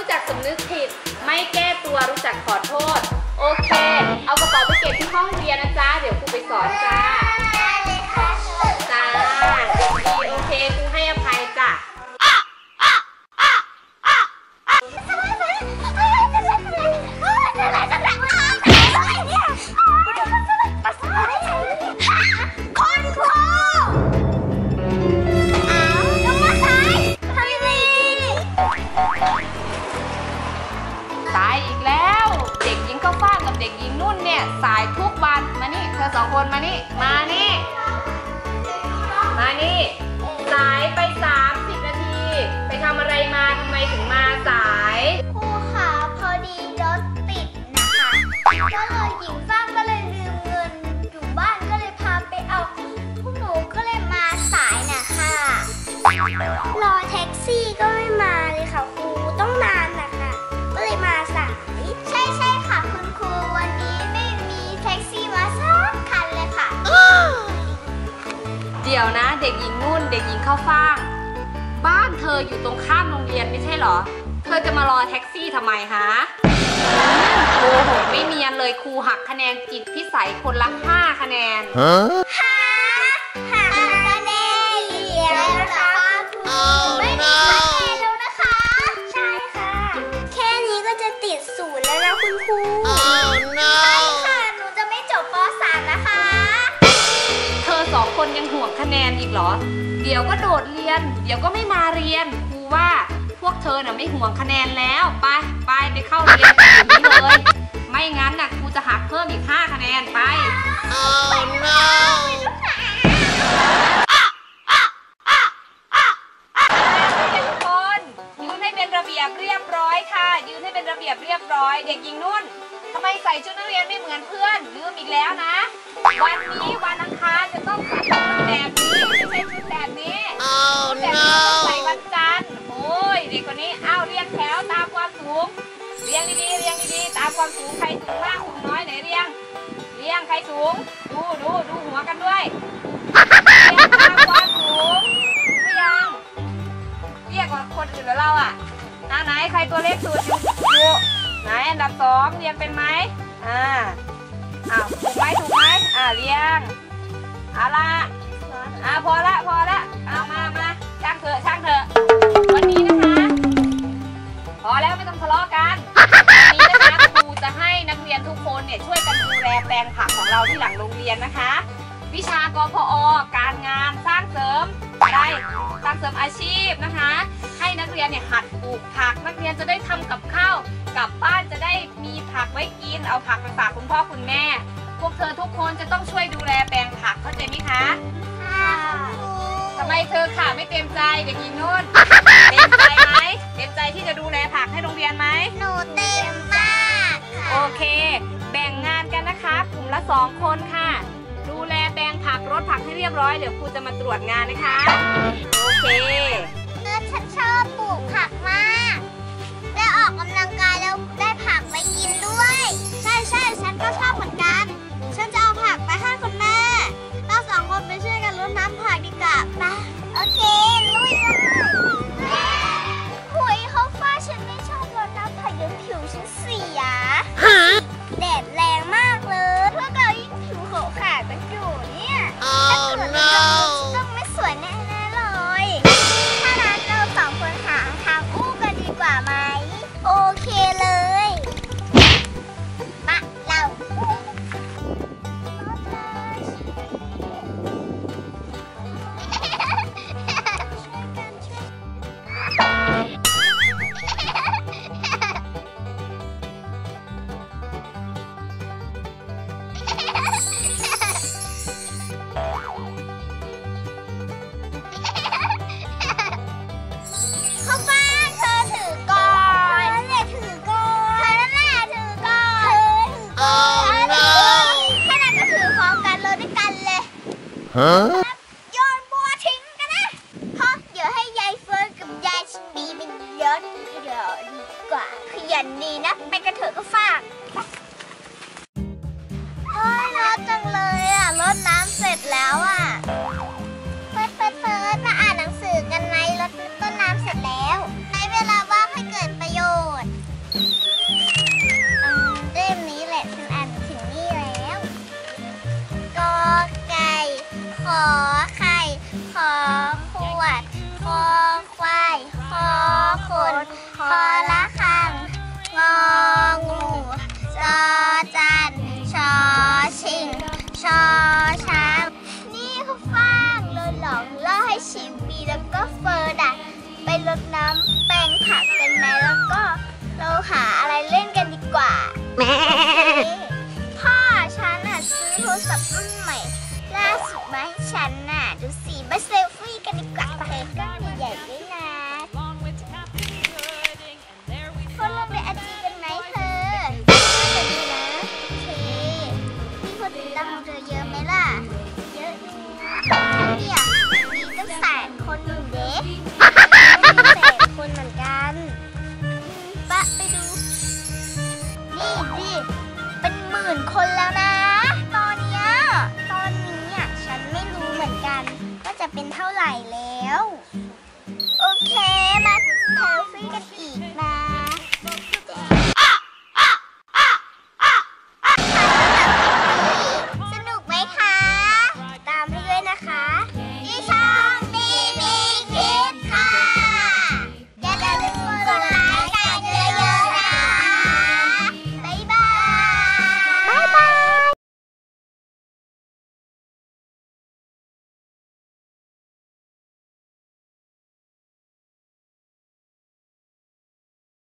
รู้จักสำนึกผิด ไม่แก้ตัวรู้จักขอโทษ โอเค เอากระเป๋าไปเก็บที่ห้องเรียนนะจ๊ะ เดี๋ยวครูไปสอนจ้า สายทุกวันมานี่เธอสองคนมานี่ มานี่ มานี่ สายไป 30 นาที ไปทำอะไรมาทำไมถึงมาสาย ครูค่ะพอดีรถติดนะคะ ก็เลยหญิงฟ้างก็เลยลืมเงินอยู่บ้านก็เลยพาไปเอา พวกหนูก็เลยมาสายนะคะ รอแท็กซี่ก็ไม่ ดี๋ยวนะ เด็กหญิงนุ่น เด็กหญิงข้าวฟ่าง บ้านเธออยู่ตรงข้ามโรงเรียนไม่ใช่เหรอ เธอจะมารอแท็กซี่ทำไมฮะโอ้โหไม่เนียนเลยครูหักคะแนนจิตพิสัยคนละ 5 คะแนน Huh? หาหาคะแนนเหรียญนะคะไม่มีคะแนนแล้วนะคะ ใช่ค่ะ แค่นี้ก็จะติดศูนย์แล้วนะคุณครูใช่ แนนอีกเหรอ เดี๋ยวก็โดดเรียน เดี๋ยวก็ไม่มาเรียนครูว่าพวกเธอน่ะไม่ห่วงคะแนนแล้วไปไปไปเข้าเรียนอย่างนี้เลย ไม่งั้นน่ะครูจะหักเพิ่มอีก 5 คะแนนไปทุกคนยืนให้เป็นระเบียบเรียบร้อยค่ะ ยืนให้เป็นระเบียบเรียบร้อย เด็กหญิงนุ่นทำ ไมใส่ชุดนักเรียนไม่เหมือนเพื่อนลืมอีกแล้วนะ วันนี้วันอังคารจะต้องใส่ชุดแบบนี้ไม่ใช่ชุดแบบนี้ชุดแบบนี้ต้องใส่วันจันทร์โอ้ยเด็กคนนี้อ้าวเรียงแถวตามความสูงเรียงดีๆเรียงดีๆตามความสูงใครสูงมากสูงน้อยไหนเรียง เรียงใครสูง ดูดูดูหัวกันด้วยเรียงตามความสูงหรือยังเรียกว่าคนอื่นแล้วเราอะอ่าไหนใครตัวเล็กสุดอยู่ ไหนอันดับสองเรียงเป็นไหมอ่าอ้าวถูกไหมถูกไหมอ่าเรียงเอาละอ่าพอละพอละเอามามาช่างเถอะช่างเถอะวันนี้นะคะพอแล้วไม่ต้องทะเลาะกันวันนี้นะคะครูจะให้นักเรียนทุกคนเนี่ยช่วยกันดูแลแปลงผักของเราที่หลังโรงเรียนนะคะ วิชากพอการงานสร้างเสริมได้สร้างเสริมอาชีพนะคะ นักเรียนเนี่ยหัดปลูกผัก นักเรียนจะได้ทำกับข้าวกลับบ้านจะได้มีผักไว้กิน เอาผักไปฝากคุณพ่อคุณแม่ พวกเธอทุกคนจะต้องช่วยดูแลแปลงผักเข้าใจไหมคะค่ะครูทำไมเธอค่ะไม่เต็มใจเด็กหญิงนุ่นเต็มใจไหมเต็มใจที่จะดูแลผักให้โรงเรียนไหมหนูเต็มมากค่ะโอเค แบ่งงานกันนะคะกลุ่มละสองคนค่ะ ดูแลแปลงผักรดผักให้เรียบร้อยเดี๋ยวครูจะมาตรวจงานนะคะ 嗯 มื่นคนแล้ว